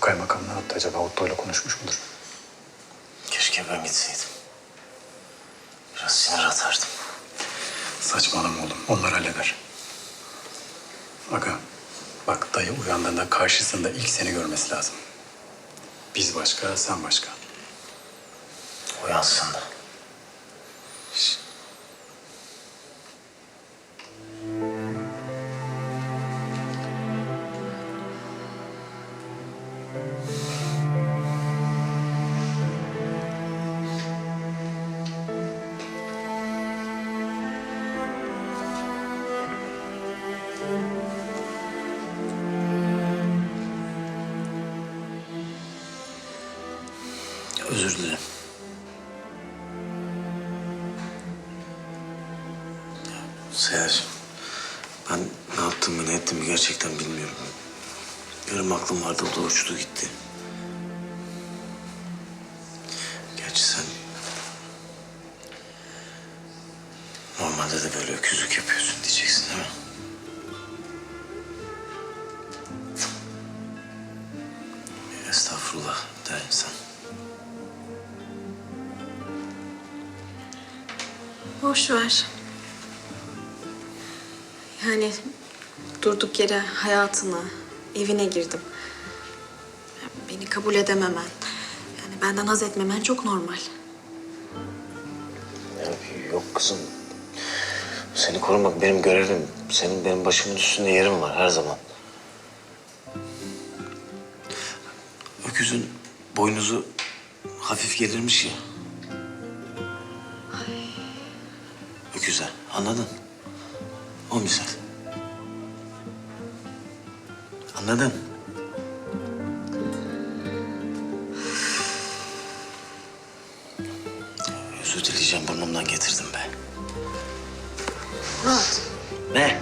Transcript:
kaymakamla hatta acaba Otto'yla konuşmuş mudur? Keşke ben gitseydim. Biraz sinir atardım. Saçmalama oğlum. Onlar halleder. Aga bak dayı uyandığında karşısında ilk seni görmesi lazım. Biz başka, sen başka. Uyansın da. Özür dilerim. Seher, ben ne yaptığımı ne ettiğimi gerçekten bilmiyorum. Yarım aklım vardı, o da uçtu gitti. Gerçi sen... Normalde de böyle öküzlük yapıyorsun diyeceksin değil mi? Estağfurullah der insan. Boş ver. Yani durduk yere hayatına, evine girdim. Beni kabul edememen, yani benden haz etmemen çok normal. Yok kızım. Seni korumak benim görevim. Senin benim başımın üstünde yerin var her zaman. Öküzün boynuzu hafif gelirmiş ya. Öküze anladın? O misal. Anladın? Özür dileyeceğim burnumdan getirdim be. Murat, Ne?